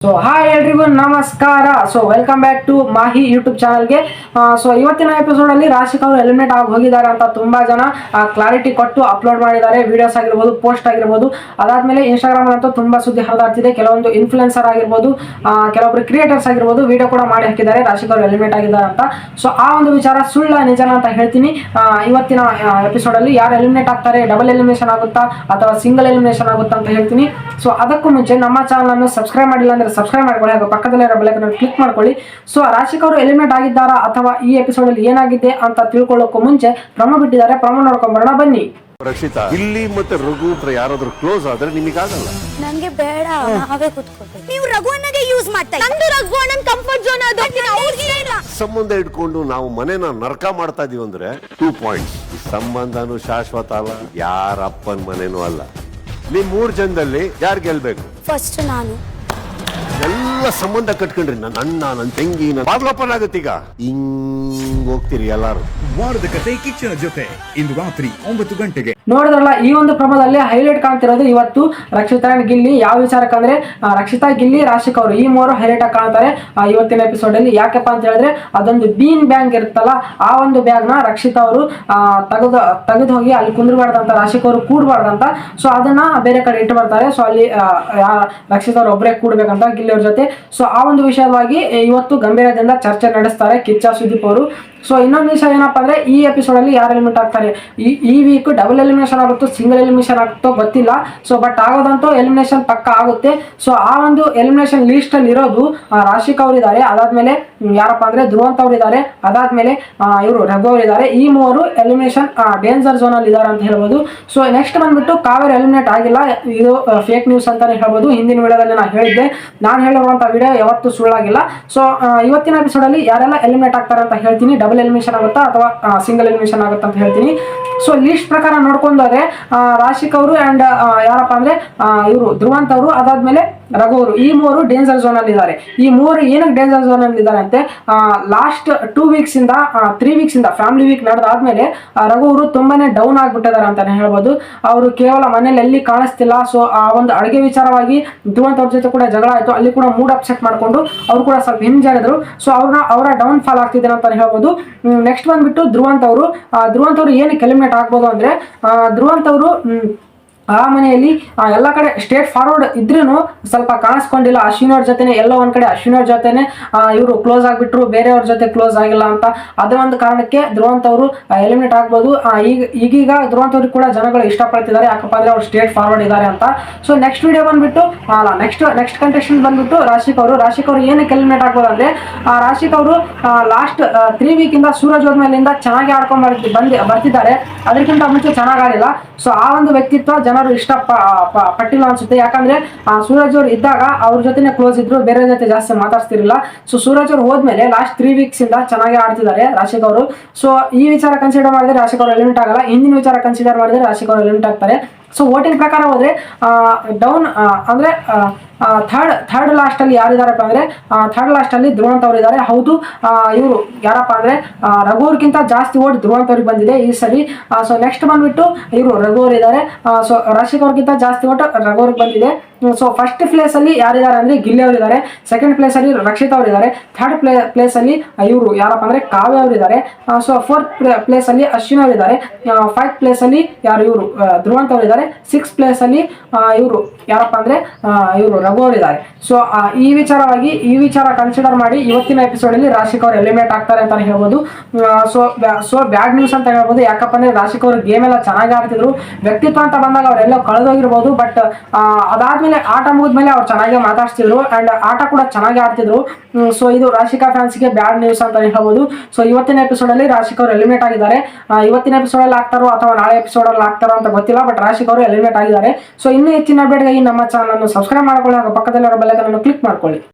So hi ಎಲ್ರಿಗೂ ನಮಸ್ಕಾರ. So welcome back to Mahi YouTube ಚಾನಲ್ಗೆ ಸೊ ಇವತ್ತಿನ ಎಪಿಸೋಡ್ ಅಲ್ಲಿ ರಾಶಿಕ್ ಅವರು ಎಲಿಮಿನೇಟ್ ಆಗಿ ಹೋಗಿದ್ದಾರೆ ಅಂತ ತುಂಬಾ ಜನ ಕ್ಲಾರಿಟಿ ಕೊಟ್ಟು ಅಪ್ಲೋಡ್ ಮಾಡಿದ್ದಾರೆ. ವಿಡಿಯೋಸ್ ಆಗಿರ್ಬೋದು ಪೋಸ್ಟ್ ಆಗಿರ್ಬೋದು. ಅದಾದ್ಮೇಲೆ ಇನ್ಸ್ಟಾಗ್ರಾಮ್ ಅಂತೂ ತುಂಬಾ ಸುದ್ದಿ ಹರಿದಾಡ್ತಿದೆ. ಕೆಲವೊಂದು ಇನ್ಫ್ಲುಯೆನ್ಸರ್ ಆಗಿರ್ಬೋದು ಕೆಲವೊಬ್ರು ಕ್ರಿಯೇಟರ್ಸ್ ಆಗಿರ್ಬೋದು ವಿಡಿಯೋ ಕೂಡ ಮಾಡಿ ಹಾಕಿದ್ದಾರೆ. ರಾಶಿಕ್ ಅವರು ಎಲಿಮಿನೇಟ್ ಆಗಿದ್ದಾರೆ ಅಂತ. ಸೊ ಆ ಒಂದು ವಿಚಾರ ಸುಳ್ಳ ನಿಜನ ಅಂತ ಹೇಳ್ತೀನಿ. ಇವತ್ತಿನ ಎಪಿಸೋಡ್ ಅಲ್ಲಿ ಯಾರು ಎಲಿಮಿನೇಟ್ ಆಗ್ತಾರೆ? ಡಬಲ್ ಎಲಿಮಿನೇಷನ್ ಆಗುತ್ತಾ? ಅಥವಾ ಸಿಂಗಲ್ ಎಲಿಮಿನೇಷನ್ ಆಗುತ್ತಾ ಅಂತ ಹೇಳ್ತೀನಿ. ಸೊ ಅದಕ್ಕೂ ಮುಂಚೆ ನಮ್ಮ ಚಾನಲ್ ಅನ್ನು ಸಬ್ಸ್ಕ್ರೈಬ್ ಮಾಡಿಲ್ಲ ಅಂದ್ರೆ ಸಬ್ಸ್ಕ್ರೈಬ್ ಮಾಡ್ಕೊಳ್ಳಿ ಪಕ್ಕದಲ್ಲೇ ಇರೋ ಬೆಲೆಕನ್ನು ಕ್ಲಿಕ್ ಮಾಡ್ಕೊಳ್ಳಿ. ಸೊ ರಾಶಿಕ್ ಅವರು ಎಲಿಮಿನೇಟ್ ಆಗಿದ್ದಾರಾ ಅಥವಾ ಈ ಎಪಿಸೋಡ್ ಅಲ್ಲಿ ಏನಾಗಿದೆ ಅಂತ ತಿಳ್ಕೊಳ್ಳೋಕ್ಕೂ ಮುಂಚೆ ಪ್ರಮ ಬಿಟ್ಟಿದ್ದಾರೆ. ಪ್ರಮ ನೋಡ್ಕೊಂಬರೋಣ ಬನ್ನಿ. ರಕ್ಷಿತಾ ಇಲ್ಲಿ ಮತ್ತೆ ರಘು ಹತ್ರ ಯಾರಾದ್ರೂ ಕ್ಲೋಸ್ ಆದ್ರೆ ನಿಮಗಾಗಲ್ಲ ನಂಗೆ ಬೇಡ ನಾವೇ ಕೂತ್ಕೊಳ್ಳಿ ನೀವು ರಘುವಣ್ಣಗೆ ಯೂಸ್ ಮಾಡ್ತಾ ನಂದು ರಘು ಅಣ್ಣನ್ ಕಂಫರ್ಟ್ ಝೋನ್ ಅದು. ಅವ್ರಿಗೆ ಇಲ್ಲ. ಸಂಬಂಧ ಇಟ್ಕೊಂಡು ನಾವು ಮನೆನ ನರಕ ಮಾಡ್ತಾ ಇದೀವಿ ಅಂದ್ರೆ ಟೂ ಪಾಯಿಂಟ್ಸ್ ಸಂಬಂಧನು ಶಾಶ್ವತ ಅಲ್ಲ ಯಾರ ಅಪ್ಪನ ಮನೆನೂ ಅಲ್ಲ. ನಿಮ್ ಮೂರ್ ಜನದಲ್ಲಿ ಯಾರು ಗೆಲ್ಬೇಕು? ಫಸ್ಟ್ ನಾನು. ಸಂಬಂಧ ಕಟ್ಕೊಂಡ್ರಿ. ನನ್ನ ಅಣ್ಣ ನನ್ನ ತಂಗಿ ನನ್ನ ಆಗುತ್ತೆ ಈಗ. ಹಿಂಗ್ ಹೋಗ್ತೀರಿ ಎಲ್ಲಾರು. ವಾರದ ಕತೆ ಕಿಚ್ಚನ ಜೊತೆ ಇಂದು ರಾತ್ರಿ ಒಂಬತ್ತು ಗಂಟೆಗೆ. ನೋಡಿದ್ರಲ್ಲ ಈ ಒಂದು ಪ್ರಮದಲ್ಲಿ ಹೈಲೈಟ್ ಕಾಣ್ತಿರೋದು ಇವತ್ತು ರಕ್ಷಿತಾ ಗಿಲ್ಲಿ. ಯಾವ ವಿಚಾರಕ್ಕೆ ಅಂದ್ರೆ ರಕ್ಷಿತಾ ಗಿಲ್ಲಿ ರಾಶಿಕ್ ಅವರು ಈ ಮೂರು ಹೈಲೈಟ್ ಆಗಿ ಕಾಣ್ತಾರೆ ಆ, ಇವತ್ತಿನ ಎಪಿಸೋಡ್ ಅಲ್ಲಿ. ಯಾಕಪ್ಪ ಅಂತ ಹೇಳಿದ್ರೆ ಅದೊಂದು ಬೀನ್ ಬ್ಯಾಂಗ್ ಇರುತ್ತಲ್ಲ ಆ ಒಂದು ಬ್ಯಾಗ್ನ ರಕ್ಷಿತಾ ಅವರು ತೆಗೆದು ತೆಗೆದು ಹೋಗಿ ಅಲ್ಲಿ ಕುಂದ್ರಬಾರ್ದಂತ ರಾಶಿಕ್ ಅವರು ಕೂಡಬಾರ್ದಂತ. ಸೊ ಅದನ್ನ ಬೇರೆ ಕಡೆ ಇಟ್ಟು ಬರ್ತಾರೆ. ಸೊ ಅಲ್ಲಿ ರಕ್ಷಿತಾ ಅವರು ಒಬ್ಬರೇ ಕೂಡ್ಬೇಕಂತ ಗಿಲ್ಲಿ ಅವ್ರ ಜೊತೆ. ಸೊ ಆ ಒಂದು ವಿಷಯವಾಗಿ ಇವತ್ತು ಗಂಭೀರದಿಂದ ಚರ್ಚೆ ನಡೆಸ್ತಾರೆ ಕಿಚ್ಚ ಸುದೀಪ್ ಅವರು. ಸೊ ಇನ್ನೊಂದು ವಿಷಯ ಏನಪ್ಪ ಅಂದ್ರೆ, ಈ ಎಪಿಸೋಡ್ ಅಲ್ಲಿ ಯಾರು ಎಲಿಮಿನೇಟ್ ಆಗ್ತಾರೆ? ಈ ವೀಕ್ ಡಬಲ್ ಎಲಿಮಿನೇಷನ್ ಆಗುತ್ತೋ ಸಿಂಗಲ್ ಎಲಿಮಿನೇಷನ್ ಆಗುತ್ತೋ ಗೊತ್ತಿಲ್ಲ. ಸೊ ಬಟ್ ಆಗೋದಂತೂ ಎಲಿಮಿನೇಷನ್ ಪಕ್ಕ ಆಗುತ್ತೆ. ಸೊ ಆ ಒಂದು ಎಲಿಮಿನೇಷನ್ ಲೀಸ್ಟ್ ಅಲ್ಲಿ ಇರೋದು ರಾಶಿಕ್ ಅವರು ಇದ್ದಾರೆ ಅದಾದ್ಮೇಲೆ ಯಾರಪ್ಪ ಅಂದ್ರೆ, ಧ್ರುವಂತ್ ಅವರು ಇದ್ದಾರೆ ಅದಾದ್ಮೇಲೆ ಇವರು ರಘು ಅವರು ಇದ್ದಾರೆ ಈ ಮೂವರು ಎಲಿಮಿನೇಷನ್ ಡೇಂಜರ್ ಝೋನ್ ಅಲ್ಲಿ ಇದ್ದಾರೆ ಅಂತ ಹೇಳ್ಬೋದು. ಸೊ ನೆಕ್ಸ್ಟ್ ಬಂದ್ಬಿಟ್ಟು ಕಾವೇರಿ ಎಲಿಮಿನೇಟ್ ಆಗಿಲ್ಲ. ಇದು ಫೇಕ್ ನ್ಯೂಸ್ ಅಂತಾನೆ ಹೇಳ್ಬೋದು. ಹಿಂದಿನ ವಿಡಿಯೋದಲ್ಲಿ ನಾನು ಹೇಳಿದ್ದೆ. ನಾನು ಹೇಳಿರುವಂತ ವಿಡಿಯೋ ಯಾವತ್ತೂ ಸುಳ್ಳಾಗಿಲ್ಲ. ಸೊ ಇವತ್ತಿನ ಎಪಿಸೋಡ್ ಅಲ್ಲಿ ಯಾರೆಲ್ಲ ಎಲಿಮಿನೇಟ್ ಆಗ್ತಾರೆ ಅಂತ ಹೇಳ್ತೀನಿ. ಎಲಿಮಿನೇಷನ್ ಆಗುತ್ತಾ ಅಥವಾ ಸಿಂಗಲ್ ಎಲಿಮಿನೇಷನ್ ಆಗುತ್ತಾ ಅಂತ ಹೇಳ್ತೀನಿ. ಸೊ ಲಿಸ್ಟ್ ಪ್ರಕಾರ ನೋಡ್ಕೊಂಡೋದ್ರೆ ರಾಶಿಕ್ ಅವರು ಅಂಡ್ ಯಾರಪ್ಪ ಅಂದ್ರೆ ಇವರು ಧ್ರುವಂತ್ ಅವರು ಅದಾದ್ಮೇಲೆ ರಘು ಅವರು ಈ ಮೂವರು ಡೇಂಜರ್ ಝೋನ್ ಅಲ್ಲಿ ಇದ್ದಾರೆ. ಈ ಮೂವರು ಏನಕ್ಕೆ ಡೇಂಜರ್ ಝೋನ್ ಅಲ್ಲಿ ಇದ್ದಾರೆ ಅಂತೆ? ಲಾಸ್ಟ್ ಟೂ ವೀಕ್ಸ್ ಇಂದ ತ್ರೀ ವೀಕ್ಸ್ ಇಂದ ಫ್ಯಾಮಿಲಿ ವೀಕ್ ನಡೆದಾದ್ಮೇಲೆ ರಘು ಅವರು ತುಂಬಾನೇ ಡೌನ್ ಆಗಿಬಿಟ್ಟಿದ್ದಾರೆ ಅಂತಾನೆ ಹೇಳ್ಬೋದು. ಅವರು ಕೇವಲ ಮನೇಲಿ ಎಲ್ಲಿ ಕಾಣಿಸ್ತಿಲ್ಲ ಸೊ ಆ ಒಂದು ಅಡುಗೆ ವಿಚಾರವಾಗಿ ಧ್ರುವಂತ ಅವ್ರ ಜೊತೆ ಕೂಡ ಜಗಳ ಆಯಿತು. ಅಲ್ಲಿ ಕೂಡ ಮೂಡ್ ಅಪ್ಸೆಟ್ ಮಾಡ್ಕೊಂಡು ಅವ್ರು ಕೂಡ ಸ್ವಲ್ಪ ಹಿಂಜಾರಿದ್ರು. ಸೊ ಅವ್ರನ್ನ, ಅವರ ಡೌನ್ ಫಾಲ್ ಆಗ್ತಿದ್ದಾರೆ ಅಂತಾನೆ ಹೇಳ್ಬೋದು. ನೆಕ್ಸ್ಟ್ ಬಂದ್ಬಿಟ್ಟು ಧ್ರುವಂತ ಅವರು ಧ್ರುವಂತ ಅವರು ಏನಕ್ಕೆ ಎಲಿಮಿನೇಟ್ ಆಗ್ಬೋದು ಅಂದ್ರೆ ಧ್ರುವಂತ ಅವರು ಆ ಮನೆಯಲ್ಲಿ ಎಲ್ಲ ಕಡೆ ಸ್ಟೇಟ್ ಫಾರ್ವರ್ಡ್ ಇದ್ರೂ ಸ್ವಲ್ಪ ಕಾಣಿಸ್ಕೊಂಡಿಲ್ಲ. ಅಶ್ವಿನವ್ರ ಅವ್ರ ಜೊತೆನೆ ಎಲ್ಲ ಒಂದ್ ಕಡೆ ಅಶ್ವಿನವ್ರ ಅವ್ರ ಜೊತೆನೆ ಇವರು ಕ್ಲೋಸ್ ಆಗಿಬಿಟ್ರು ಬೇರೆಯವ್ರ ಜೊತೆ ಕ್ಲೋಸ್ ಆಗಿಲ್ಲ ಅಂತ. ಅದರ ಒಂದು ಕಾರಣಕ್ಕೆ ಧ್ರುವಂತ ಅವರು ಎಲಿಮಿನೇಟ್ ಆಗ್ಬೋದು. ಈಗ ಈಗೀಗ ಧ್ರುವಂತ್ ಅವ್ರಿಗೆ ಕೂಡ ಜನಗಳು ಇಷ್ಟಪಡ್ತಿದ್ದಾರೆ. ಯಾಕಪ್ಪ ಅಂದ್ರೆ ಅವ್ರು ಸ್ಟೇಟ್ ಫಾರ್ವರ್ಡ್ ಇದ್ದಾರೆ ಅಂತ. ಸೊ ನೆಕ್ಸ್ಟ್ ವಿಡಿಯೋ ಬಂದ್ಬಿಟ್ಟು ಅಲ್ಲ ನೆಕ್ಸ್ಟ್ ನೆಕ್ಸ್ಟ್ ಕಂಟೆಸ್ಟೆಂಟ್ ಬಂದ್ಬಿಟ್ಟು ರಾಶಿಕ್ ಅವರು. ರಾಶಿಕ್ ಅವರು ಏನಕ್ಕೆ ಎಲಿಮಿನೇಟ್ ಆಗ್ಬೋದು ಅಂದ್ರೆ ಆ, ರಾಶಿಕ್ ಅವರು ಲಾಸ್ಟ್ ತ್ರೀ ವೀಕ್ ಇಂದ ಸೂರಜ್ ಹೋದ್ಮೇಲಿಂದ ಚೆನ್ನಾಗಿ ಆಡ್ಕೊಂಡ್ ಬರ್ತಿ ಬಂದಿ ಬರ್ತಿದ್ದಾರೆ. ಅದಕ್ಕಿಂತ ಮುಂಚೆ ಚೆನ್ನಾಗಿ ಆಡಿಲ್ಲ. ಸೊ ಆ ಒಂದು ವ್ಯಕ್ತಿತ್ವ ಜನರು ಇಷ್ಟ ಪಟ್ಟಿಲ್ಲ ಅನ್ಸುತ್ತೆ. ಯಾಕಂದ್ರೆ ಆ, ಸೂರಜ್ ಅವ್ರು ಇದ್ದಾಗ ಅವ್ರ ಜೊತೆನೆ ಕ್ಲೋಸ್ ಇದ್ರು ಬೇರೆ ಜೊತೆ ಜಾಸ್ತಿ ಮಾತಾಡ್ತಿರ್ಲಿಲ್ಲ ಸೊ ಸೂರಜ್ ಅವ್ರು ಹೋದ್ಮೇಲೆ ಲಾಸ್ಟ್ ತ್ರೀ ವೀಕ್ಸ್ ಇಂದ ಚೆನ್ನಾಗಿ ಆಡ್ತಿದ್ದಾರೆ ರಾಶಿಕ್ ಅವರು. ಸೊ ಈ ವಿಚಾರ ಕನ್ಸಿಡರ್ ಮಾಡಿದ್ರೆ ರಾಶಿಕ್ ಅವರು ಎಲಿಮಿಟ್ ಆಗಲ್ಲ. ಹಿಂದಿನ ವಿಚಾರ ಕನ್ಸಿಡರ್ ಮಾಡಿದ್ರೆ ರಾಶಿಕ್ ಅವರು ಎಲಿಮಿಟ್ ಆಗ್ತಾರೆ. ಸೊ ವೋಟಿಂಗ್ ಪ್ರಕಾರ ಹೋದ್ರೆ ಡೌನ್ ಅಂದ್ರೆ ಥರ್ಡ್ ಥರ್ಡ್ ಲಾಸ್ಟ್ ಅಲ್ಲಿ ಯಾರಿದಾರಪ್ಪ ಅಂದ್ರೆ ಥರ್ಡ್ ಲಾಸ್ಟ್ ಅಲ್ಲಿ ಧ್ರುವಂತ್ ಅವರು ಇದ್ದಾರೆ ಹೌದು ಇವರು ಯಾರಪ್ಪ ಅಂದ್ರೆ ಆ, ರಘು ಅವ್ರಿಗಿಂತ ಜಾಸ್ತಿ ಓಟ್ ಧ್ರುವಂತ್ ಅವ್ರಿಗೆ ಬಂದಿದೆ ಈ ಸರಿ. ಸೊ ನೆಕ್ಸ್ಟ್ ಬಂದ್ಬಿಟ್ಟು ಇವರು ರಘು ಅವರು ಇದ್ದಾರೆ ಸೊ ರಾಶಿಕ್ ಅವ್ರಿಗಿಂತ ಜಾಸ್ತಿ ಓಟ್ ರಘು ಅವ್ರಿಗೆ ಬಂದಿದೆ. ಸೊ ಫಸ್ಟ್ ಪ್ಲೇಸ್ ಅಲ್ಲಿ ಯಾರಿದ್ದಾರೆ ಅಂದ್ರೆ ಗಿಲ್ಲಿ ಅವರಿದ್ದಾರೆ. ಸೆಕೆಂಡ್ ಪ್ಲೇಸ್ ಅಲ್ಲಿ ರಕ್ಷಿತ್ ಅವರಿದ್ದಾರೆ. ಥರ್ಡ್ ಪ್ಲೇ ಪ್ಲೇಸ್ ಅಲ್ಲಿ ಇವರು ಯಾರಪ್ಪ ಅಂದ್ರೆ ಕಾವ್ಯ ಅವರಿದ್ದಾರೆ. ಸೊ ಫೋರ್ತ್ ಪ್ಲೇಸ್ ಅಲ್ಲಿ ಅಶ್ವಿನ್ ಅವರಿದ್ದಾರೆ. ಫೈವ್ ಪ್ಲೇಸ್ ಅಲ್ಲಿ ಯಾರು ಇವರು? ಧ್ರುವಂತ್ ಅವರಿದ್ದಾರೆ. ಸಿಕ್ಸ್ ಪ್ಲೇಸ್ ಅಲ್ಲಿ ಇವರು ಯಾರಪ್ಪ ಅಂದ್ರೆ ಇವರು ರಘು ಅವರಿದ್ದಾರೆ. ಸೊ ಈ ವಿಚಾರವಾಗಿ, ಈ ವಿಚಾರ ಕನ್ಸಿಡರ್ ಮಾಡಿ ಇವತ್ತಿನ ಎಪಿಸೋಡ್ ಅಲ್ಲಿ ರಾಶಿಕ್ ಅವರು ಎಲಿಮಿನೇಟ್ ಆಗ್ತಾರೆ ಅಂತ ಹೇಳ್ಬೋದು. ಸೊ ಸೊ ಬ್ಯಾಡ್ ನ್ಯೂಸ್ ಅಂತ ಹೇಳ್ಬೋದು. ಯಾಕಪ್ಪ ಅಂದ್ರೆ ರಾಶಿಕ್ ಅವರು ಗೇಮ್ ಎಲ್ಲ ಚೆನ್ನಾಗಿ ಆಡ್ತಿದ್ರು. ವ್ಯಕ್ತಿತ್ವ ಅಂತ ಬಂದಾಗ ಅವರೆಲ್ಲ ಕಳೆದೋಗಿರ್ಬೋದು. ಬಟ್ ಅದಾದ್ಮೇಲೆ ಆಟ ಮುಗಿದ್ಮೇಲೆ ಅವ್ರು ಚೆನ್ನಾಗಿ ಮಾತಾಡ್ತಿದ್ರು ಅಂಡ್ ಆಟ ಕೂಡ ಚೆನ್ನಾಗಿ ಆಡ್ತಿದ್ರು. ಸೊ ಇದು ರಾಶಿಕಾ ಫ್ಯಾನ್ಸ್ಗೆ ಬ್ಯಾಡ್ ನ್ಯೂಸ್ ಅಂತ ಹೇಳ್ಬೋದು. ಸೊ ಇವತ್ತಿನ ಎಪಿಸೋಡ್ ಅಲ್ಲಿ ರಾಶಿಕ್ ಅವರು ಎಲಿಮಿನೇಟ್ ಆಗಿದ್ದಾರೆ. ಇವತ್ತಿನ ಎಪಿಸೋಡ್ ಅಲ್ಲಿ ಆಗ್ತಾರೋ ಅಥವಾ ನಾಳೆ ಎಪಿಸೋಡ್ ಅಲ್ಲಿ ಆಗ್ತಾರೋ ಅಂತ ಗೊತ್ತಿಲ್ಲ ಬಟ್ ರಾಶಿಕ್ ಅವರು ಎಲಿಮಿನೇಟ್ ಆಗಿದ್ದಾರೆ. ಸೊ ಇನ್ನೂ ಹೆಚ್ಚಿನ ಅಪ್ಡೇಟ್ಗಾಗಿ ನಮ್ಮ ಚಾನಲ್ ಅನ್ನು ಸಬ್ಸ್ಕ್ರೈಬ್ ಮಾಡ್ಕೊಳ್ಳಿ ಹಾಗೂ ಪಕ್ಕದಲ್ಲಿರೋ ಬೆಲ್ಲಕನ್ನು ಕ್ಲಿಕ್ ಮಾಡ್ಕೊಳ್ಳಿ.